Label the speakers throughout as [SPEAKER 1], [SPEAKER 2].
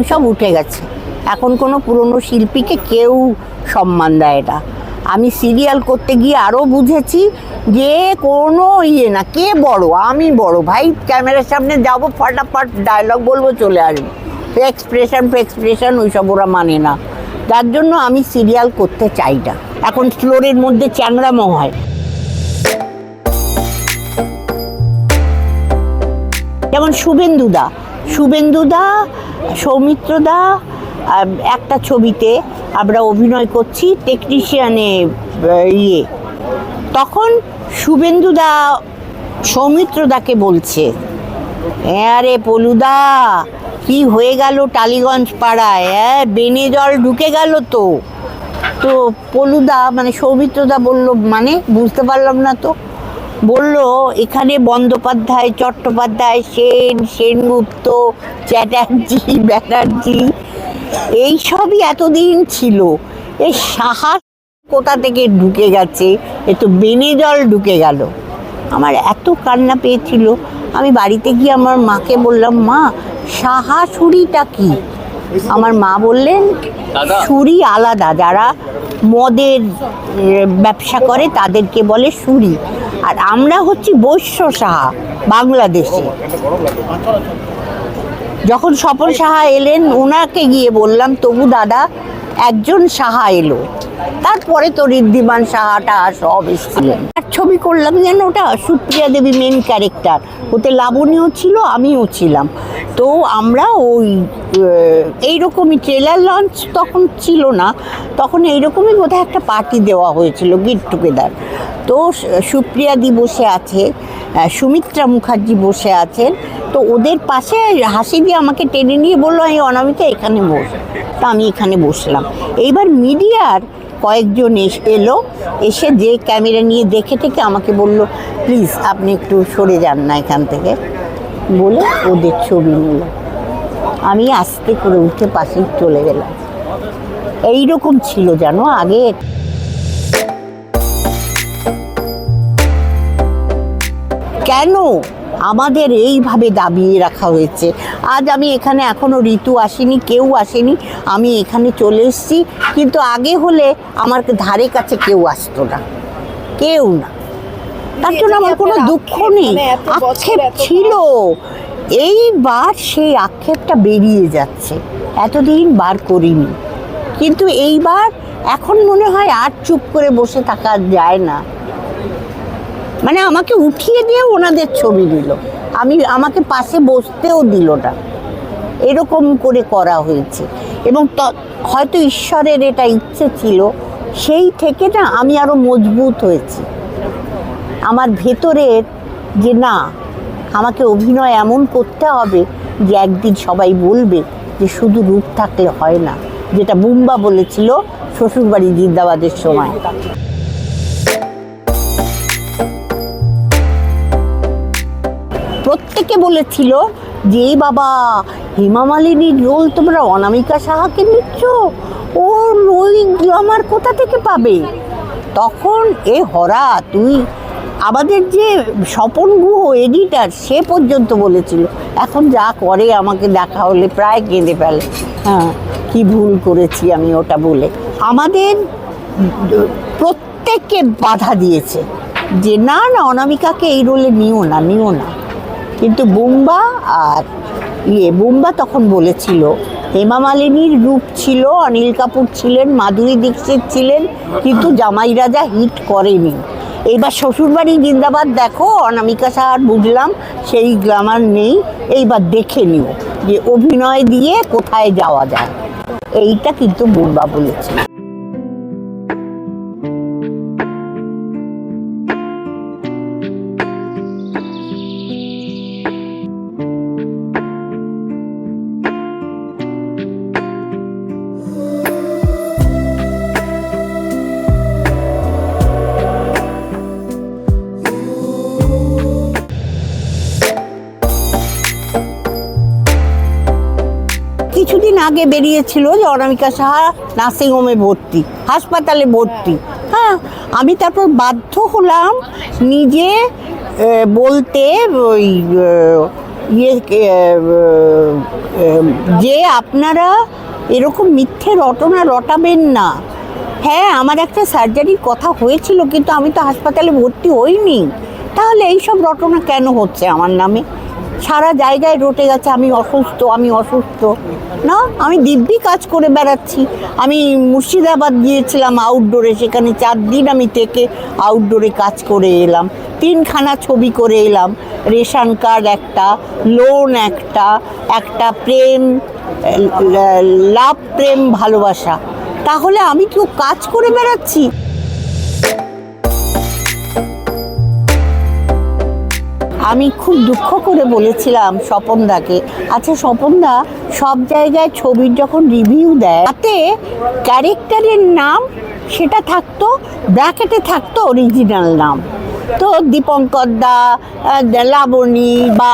[SPEAKER 1] ওইসব উঠে গেছে। এখন কোনো পুরনো শিল্পীকে কেউ সম্মান দেয় না। আমি সিরিয়াল করতে গিয়ে আরও বুঝেছি যে কোনো ইয়ে না, কে বড়? আমি বড়। ভাই, ক্যামেরার সামনে যাব, ফটাফট ডায়লগ বলব, চলে আসব। এক্সপ্রেশন এক্সপ্রেশন ওইসব ওরা মানে না। যার জন্য আমি সিরিয়াল করতে চাই না। এখন ফ্লোরের মধ্যে চ্যাংড়ামো হয়। যেমন শুভেন্দুদা শুভেন্দুদা সৌমিত্রদা আহ, একটা ছবিতে আমরা অভিনয় করছি টেকনিশিয়ানে ইয়ে। তখন শুভেন্দু শুভেন্দুদা সৌমিত্রদাকে বলছে আরে পলুদা কি হয়ে গেল টালিগঞ্জ পাড়ায়? হ্যাঁ বেনে জল ঢুকে গেল তো। তো পলুদা মানে সৌমিত্রদা বলল মানে বুঝতে পারলাম না তো। বলল এখানে বন্দ্যোপাধ্যায় চট্টোপাধ্যায় সেন সেনগুপ্ত চ্যাটার্জি ব্যানার্জি এই সবই এতদিন ছিল। এই সাহা কোথা থেকে ঢুকে গেছে? এ তো বেনে জল ঢুকে গেল। আমার এত কান্না পেয়েছিল। আমি বাড়িতে গিয়ে আমার মাকে বললাম মা সাহা ছুরিটা কি? আমার মা বললেন সুরি আলাদা। যারা মদের ব্যবসা করে তাদেরকে বলে সুরি আর আমরা হচ্ছি বৈশ্য সাহা, বাংলাদেশে। যখন স্বপন সাহা এলেন, ওনাকে গিয়ে বললাম, তবু দাদা একজন সাহা এলো। তারপরে তো ঋদ্ধিমান সাহাটা সব এসেছিলেন আর ছবি করলাম যেন ওটা সুপ্রিয়া দেবী মেন ক্যারেক্টার ওতে লাবণীও ছিল, আমিও ছিলাম। তো আমরা ওই এইরকমই ট্রেলার লঞ্চ তখন ছিল না। তখন এইরকমই বোধহয় একটা পার্টি দেওয়া হয়েছিল গেট টুগেদার তো সুপ্রিয়াদি বসে আছে সুমিত্রা মুখার্জি বসে আছেন। তো ওদের পাশে হাসি দিয়ে আমাকে টেনে নিয়ে বলল, এই অনামিকা এখানে বস। তা আমি এখানে বসলাম। এইবার মিডিয়ার কয়েকজন এলো, এসে যে ক্যামেরা নিয়ে দেখে থেকে আমাকে বলল, প্লিজ আপনি একটু সরে যান না এখান থেকে। বলে ওদের ছবি নিল। আমি আস্তে করে উঠে পাশে চলে গেলাম। এইরকম ছিল জানো আগে। কেন? আমাদের এইভাবে দাবিয়ে রাখা হয়েছে। আজ আমি এখানে এখনও ঋতু আসেনি কেউ আসেনি। আমি এখানে চলে এসেছি কিন্তু আগে হলে আমার ধারে কাছে কেউ আসতো না। কেউ না। তার জন্য আমার কোনো দুঃখ নেই। আক্ষেপ ছিল। এইবার সেই আক্ষেপটা বেরিয়ে যাচ্ছে। এতদিন বার করিনি। কিন্তু এইবার এখন মনে হয় আর চুপ করে বসে থাকা যায় না। মানে আমাকে উঠিয়ে দিয়ে ওনাদের ছবি দিল। আমি, আমাকে পাশে বসতেও দিল না। এরকম করে করা হয়েছে। এবং হয়তো ঈশ্বরের এটা ইচ্ছে ছিল, সেই থেকে না আমি আরও মজবুত হয়েছি। আমার ভেতরের যে না, আমাকে অভিনয় এমন করতে হবে যে একদিন সবাই বলবে যে শুধু রূপ থাকলে হয় না। যেটা বুম্বা বলেছিল শ্বশুরবাড়ি জিন্দাবাদের সময়। প্রত্যেকে বলেছিল যে, বাবা, হেমা মালিনীর রোল তোমরা অনামিকা সাহাকে নিচ্ছ? ওর ওই গ্লামার কোথা থেকে পাবে? তখন এ হরা, তুই, আমাদের যে স্বপন গুহ এডিটার সে পর্যন্ত বলেছিল, এখন যা করে আমাকে দেখা হলে প্রায় কেঁদে ফেলে। হ্যাঁ কি ভুল করেছি আমি ওটা বলে। আমাদের প্রত্যেককে বাধা দিয়েছে যে, না না, অনামিকাকে এই রোলে নিও না নিও না। কিন্তু বুম্বা আর ইয়ে বুম্বা তখন বলেছিল, হেমা মালিনীর রূপ ছিল, অনিল কাপুর ছিলেন, মাধুরী দীক্ষিত ছিলেন, কিন্তু জামাই রাজা হিট করেনি। এইবার শ্বশুরবাড়ি জিন্দাবাদ দেখো, অনামিকা সাহার বুঝলাম, সেই গ্লামার নেই, এইবার দেখে নিও যে অভিনয় দিয়ে কোথায় যাওয়া যায়। এইটা কিন্তু বুম্বা বলেছে আগে বেরিয়েছিল যে অনামিকা সাহা নার্সিংহোমে ভর্তি, হাসপাতালে ভর্তি। হ্যাঁ আমি তারপর বাধ্য হলাম নিজে বলতে ওই ইয়ে যে আপনারা এরকম মিথ্যে রটনা রটাবেন না। হ্যাঁ আমার একটা সার্জারির কথা হয়েছিল, কিন্তু আমি তো হাসপাতালে ভর্তি হইনি। তাহলে এইসব রটনা কেন হচ্ছে আমার নামে? সারা জায়গায় রটে গেছে আমি অসুস্থ আমি অসুস্থ। না, আমি দিব্যি কাজ করে বেড়াচ্ছি। আমি মুর্শিদাবাদ গিয়েছিলাম আউটডোরে সেখানে চার দিন আমি থেকে আউটডোরে কাজ করে এলাম। তিনখানা ছবি করে এলাম, রেশন কার্ড একটা লোন একটা একটা প্রেম লাভ, প্রেম, ভালোবাসা। তাহলে আমি কেউ কাজ করে বেড়াচ্ছি? আমি খুব দুঃখ করে বলেছিলাম স্বপনদাকে আচ্ছা স্বপনদা, সব জায়গায় ছবির যখন রিভিউ দেয়, তাতে ক্যারেক্টারের নাম সেটা থাকতো ব্র্যাকেটে থাকতো অরিজিনাল নাম। তো দীপঙ্কর দা লাবণী বা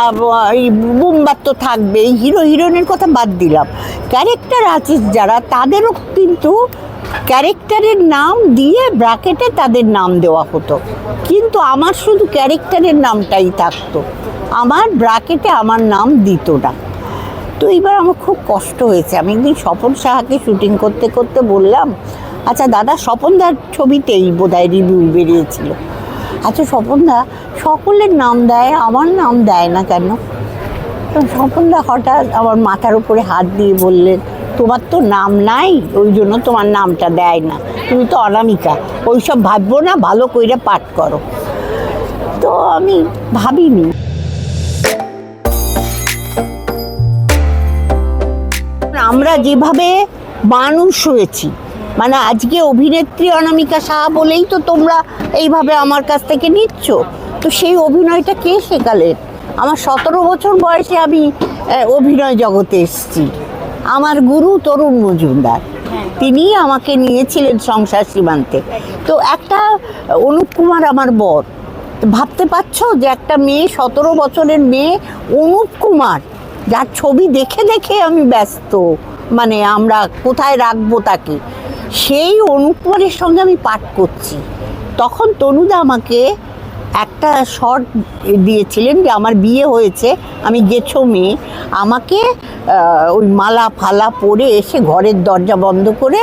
[SPEAKER 1] বুম্বার তো থাকবেই হিরো হিরোইনের কথা বাদ দিলাম। ক্যারেক্টার আর্টিস্ট যারা, তাদেরও কিন্তু ক্যারেক্টারের নাম দিয়ে ব্র্যাকেটে তাদের নাম দেওয়া হতো। কিন্তু আমার শুধু ক্যারেক্টারের নামটাই থাকতো। আমার ব্র্যাকেটে আমার নাম দিত না। তো এবার আমার খুব কষ্ট হয়েছে। আমি একদিন স্বপন সাহাকে শুটিং করতে করতে বললাম আচ্ছা দাদা, স্বপনদার ছবিতেই বোধহয় রিভিউ বেরিয়েছিল। আচ্ছা স্বপনদা, সকলের নাম দেয়, আমার নাম দেয় না কেন? তো স্বপনদা হঠাৎ আমার মাথার উপরে হাত দিয়ে বললেন তোমার তো নাম নাই, ওই জন্য তোমার নামটা দেয় না। তুমি তো অনামিকা, ওইসব ভাববো না, ভালো কইরা পাঠ করো। তো আমি ভাবিনি। আমরা যেভাবে মানুষ হয়েছি মানে আজকে অভিনেত্রী অনামিকা সাহা বলেই তো তোমরা এইভাবে আমার কাছ থেকে নিচ্ছ। তো সেই অভিনয়টা কে শেখালেন? আমার সতেরো বছর বয়সে আমি অভিনয় জগতে এসেছি। আমার গুরু তরুণ মজুমদার। তিনি আমাকে নিয়েছিলেন সংসার সীমান্তে। তো একটা অনুপ কুমার আমার বর। তো ভাবতে পারছ যে একটা মেয়ে সতেরো বছরের মেয়ে অনুপ কুমার যার ছবি দেখে দেখে আমি ব্যস্ত মানে আমরা কোথায় রাখব তাকে। সেই অনুপ কুমারের সঙ্গে আমি পাঠ করছি। তখন তনুদা আমাকে একটা শর্ট দিয়েছিলেন যে আমার বিয়ে হয়েছে, আমি গেছো মেয়ে। আমাকে ওই মালা ফালা পরে এসে ঘরের দরজা বন্ধ করে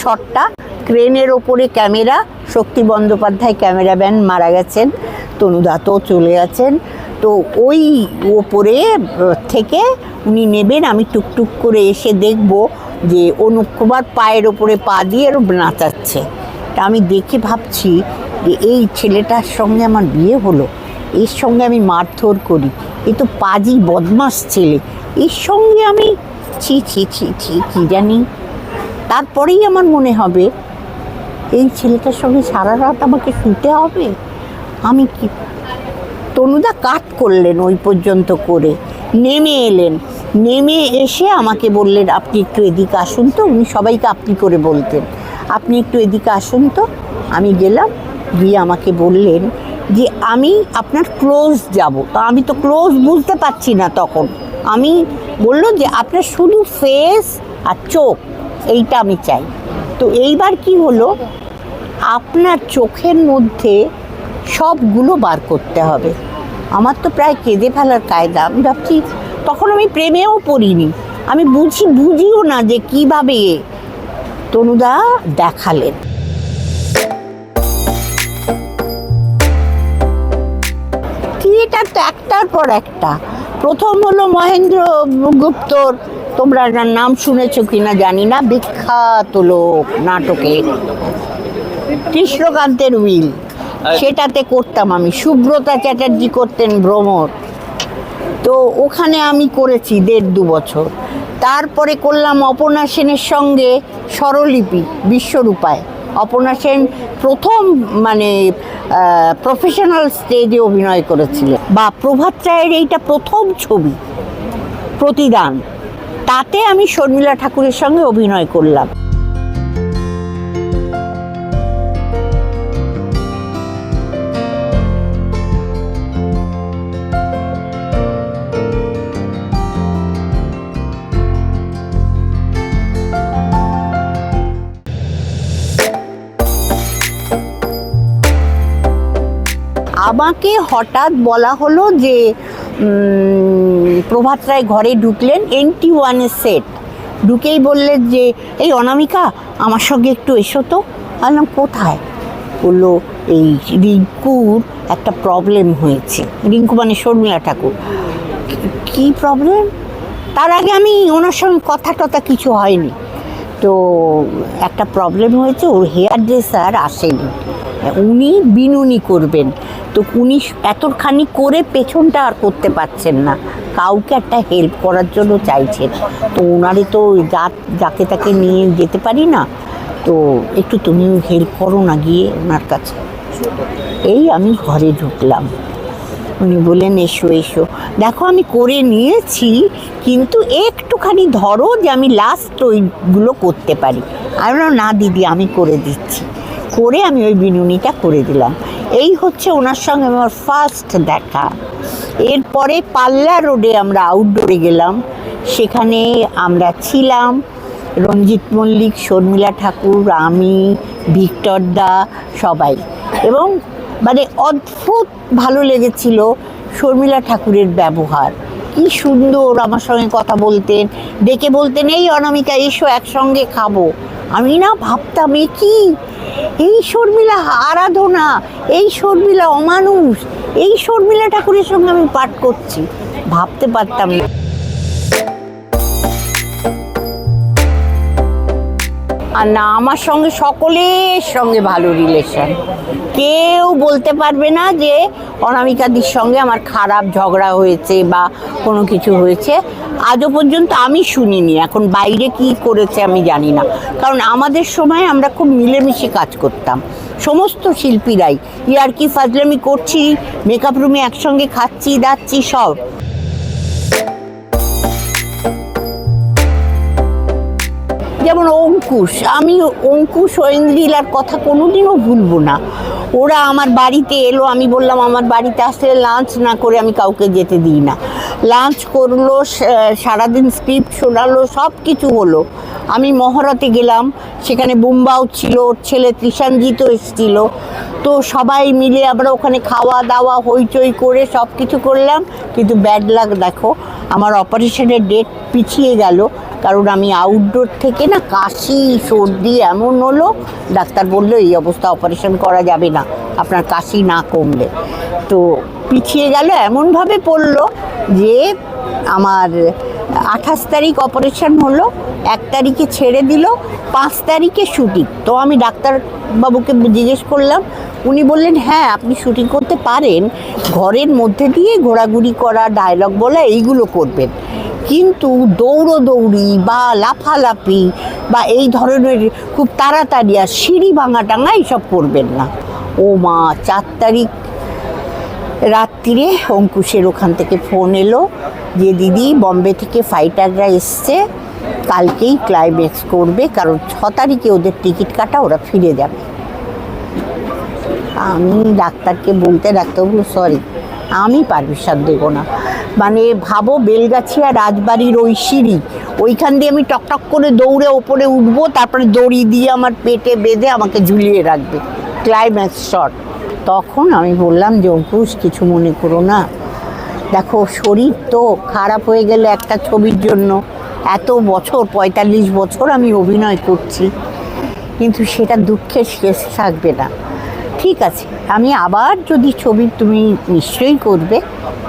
[SPEAKER 1] শর্টটা ক্রেনের ওপরে ক্যামেরা, শক্তি বন্দ্যোপাধ্যায় ক্যামেরাম্যান মারা গেছেন, তনুদা তো চলে গেছেন তো ওই ওপরে থেকে উনি নেবেন, আমি টুকটুক করে এসে দেখব যে অনুপ কুমার পায়ের ওপরে পা দিয়ে নাচাচ্ছে। তা আমি দেখে ভাবছি যে এই ছেলেটার সঙ্গে আমার বিয়ে হলো, এর সঙ্গে আমি মারধর করি, এ তো পাজি বদমাস ছেলে, এর সঙ্গে আমি ছি ছি ছি ছি, কী জানি। তারপরেই আমার মনে হবে, এই ছেলেটার সঙ্গে সারা রাত আমাকে শুতে হবে? আমি কি, তনুদা কাট করলেন ওই পর্যন্ত করে, নেমে এলেন, নেমে এসে আমাকে বললেন, আপনি একটু এদিকে আসুন তো। উনি সবাইকে আপনি করে বলতেন, আপনি একটু এদিকে আসুন তো। আমি গেলাম গিয়ে আমাকে বললেন যে আমি আপনার ক্লোজ যাব। তো আমি তো ক্লোজ বুঝতে পারছি না তখন। আমি বলল যে আপনার শুধু ফেস আর চোখ, এইটা আমি চাই। তো এইবার কি হলো? আপনার চোখের মধ্যে সবগুলো বার করতে হবে। আমার তো প্রায় কেঁদে ফেলার কায়দা। আমি ভাবছি, তখন আমি প্রেমেও পড়িনি। আমি বুঝি, বুঝিও না যে কীভাবে তনুদা দেখালেন। থিয়েটার তো একটার পর একটা। প্রথম হলো মহেন্দ্র গুপ্তর। তোমরা নাম শুনেছো কিনা জানি না। বিখ্যাত লোক নাটকে। কৃষ্ণকান্তের উইল। সেটাতে করতাম আমি। সুব্রতা চ্যাটার্জি করতেন ভ্রমর। তো ওখানে আমি করেছি দেড় দু বছর। তারপরে করলাম অপর্ণা সেনের সঙ্গে স্বরলিপি বিশ্বরূপায়। অপর্ণা সেন প্রথম মানে প্রফেশনাল স্টেজে অভিনয় করেছিলেন। বা প্রভাত রায়ের এইটা প্রথম ছবি, প্রতিদান। তাতে আমি শর্মিলা ঠাকুরের সঙ্গে অভিনয় করলাম। আমাকে হঠাৎ বলা হলো যে প্রভাত রায় ঘরে ঢুকলেন এনটি ওয়ানের সেট ঢুকেই বললেন যে, এই অনামিকা, আমার সঙ্গে একটু এসো তো। বললাম, কোথায়? বলল, এই রিঙ্কুর একটা প্রবলেম হয়েছে। রিঙ্কু মানে শর্মিলা ঠাকুর। কি- প্রবলেম তার আগে আমি ওনার সঙ্গে কথা টথা কিছু হয়নি। তো একটা প্রবলেম হয়েছে, ওর হেয়ার ড্রেসার আসেনি। উনি বিনুনি করবেন। তো উনি এতখানি করে পেছনটা আর করতে পারছেন না। কাউকে একটা হেল্প করার জন্য চাইছেন। তো ওনারে তো যা, যাকে তাকে নিয়ে যেতে পারি না, তো একটু তুমিও হেল্প করো না গিয়ে ওনার কাছে। এই আমি ঘরে ঢুকলাম। উনি বললেন, এসো এসো। দেখো, আমি করে নিয়েছি, কিন্তু একটুখানি ধরো যে আমি লাস্ট ওইগুলো করতে পারি। আর না দিদি, আমি করে দিচ্ছি। করে আমি ওই বিনুনিটা করে দিলাম। এই হচ্ছে ওনার সঙ্গে আমার ফার্স্ট দেখা। এরপরে পাল্লা রোডে আমরা আউটডোরে গেলাম। সেখানে আমরা ছিলাম রঞ্জিত মল্লিক, শর্মিলা ঠাকুর, আমি, ভিক্টর দা, সবাই। এবং মানে অদ্ভুত ভালো লেগেছিল শর্মিলা ঠাকুরের ব্যবহার। কি সুন্দর আমার সঙ্গে কথা বলতেন। ডেকে বলতেন, এই অনামিকা, এসো, একসঙ্গে খাব। আমি না ভাবতাম, এ কি? এই শর্মিলা আরাধনা, এই শর্মিলা অমানুষ, এই শর্মিলা ঠাকুরের সঙ্গে আমি পাঠ করছি। ভাবতে পারতাম না। আর না, আমার সঙ্গে সকলের সঙ্গে ভালো রিলেশন কেউ বলতে পারবে না যে অনামিকাদির সঙ্গে আমার খারাপ ঝগড়া হয়েছে বা কোনো কিছু হয়েছে। আজও পর্যন্ত আমি শুনিনি, এখন বাইরে কি করেছে আমি জানি না। কারণ আমাদের সময় আমরা খুব মিলেমিশে কাজ করতাম। সমস্ত শিল্পীরাই, ইয়ার্কি, ফাজলামি করছি মেকআপ রুমে একসঙ্গে খাচ্ছি, দাচ্ছি, সব। অঙ্কুশ, আমি অঙ্কুশ ঐন্দ্রিলার কথা কোনোদিনও ভুলবো না। ওরা আমার বাড়িতে এলো, আমি বললাম, আমার বাড়িতে আসলে লাঞ্চ না করে আমি কাউকে যেতে দিই না। লাঞ্চ করল সারাদিন স্ক্রিপ্ট শোনালো সব কিছু হলো। আমি মহরাতে গেলাম, সেখানে বুম্বাও ছিল, ওর ছেলে ত্রিশানজিৎও এসেছিল। তো সবাই মিলে আমরা ওখানে খাওয়া দাওয়া, হইচই করে সব কিছু করলাম, কিন্তু ব্যাড লাক দেখো, আমার অপারেশনের ডেট পিছিয়ে গেল, কারণ আমি আউটডোর থেকে না কাশি, সর্দি এমন হলো, ডাক্তার বলল এই অবস্থা অপারেশন করা যাবে না, আপনার কাশি না কমলে। তো পিছিয়ে গেল, এমনভাবে পড়ল যে আমার আঠাশ তারিখ অপারেশন হলো, এক তারিখে ছেড়ে দিল, পাঁচ তারিখে শুটিং। তো আমি ডাক্তারবাবুকে জিজ্ঞেস করলাম, উনি বললেন হ্যাঁ আপনি শুটিং করতে পারেন, ঘরের মধ্যে দিয়ে ঘোরাঘুরি করা ডায়লগ বলা, এইগুলো করবেন। কিন্তু দৌড়োদৌড়ি বা লাফালাফি বা এই ধরনের খুব তাড়াতাড়ি আর সিঁড়ি ভাঙা টাঙা এইসব করবেন না। ও মা, চার তারিখ রাত্রিরে অঙ্কুশের ওখান থেকে ফোন এলো যে, দিদি, বম্বে থেকে ফাইটাররা এসছে। কালকেই ক্লাইম্যাক্স করবে, কারণ ছ তারিখে ওদের টিকিট কাটা, ওরা ফিরে যাবে। আমি ডাক্তারকে বলতে ডাক্তার বলল সরি আমি পারমিশন দেবো না। মানে ভাবো, বেলগাছিয়া রাজবাড়ির ওই সিঁড়ি, ওইখান দিয়ে আমি টকটক করে দৌড়ে ওপরে উঠবো, তারপরে দড়ি দিয়ে আমার পেটে বেঁধে আমাকে ঝুলিয়ে রাখবে। ক্লাইম্যাক্স শট তখন আমি বললাম যে অঙ্কুশ কিছু মনে করো না। দেখো, শরীর তো খারাপ হয়ে গেলে একটা ছবির জন্য এত বছর, পঁয়তাল্লিশ বছর আমি অভিনয় করছি। কিন্তু সেটা দুঃখের শেষ থাকবে না। ঠিক আছে, আমি আবার যদি ছবি তুমি নিশ্চয়ই করবে,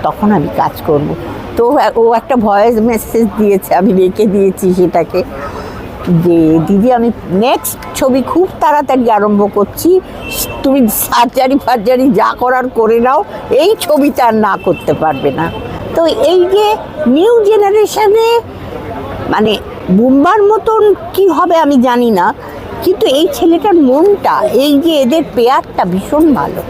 [SPEAKER 1] তখন আমি কাজ করব। তো ও একটা ভয়েস মেসেজ দিয়েছে, আমি রেখে দিয়েছি সেটাকে। যে দিদি, আমি নেক্সট ছবি খুব তাড়াতাড়ি আরম্ভ করছি। তুমি সার্জারি ফার্জারি যা করার করে নাও, এই ছবিটা আর না করতে পারবে না। তো এই যে নিউ জেনারেশনে মানে বুম্বার মতন কি হবে আমি জানি না, কিন্তু এই ছেলেটার মনটা, এই যে এদের পেয়ারটা ভীষণ ভালো।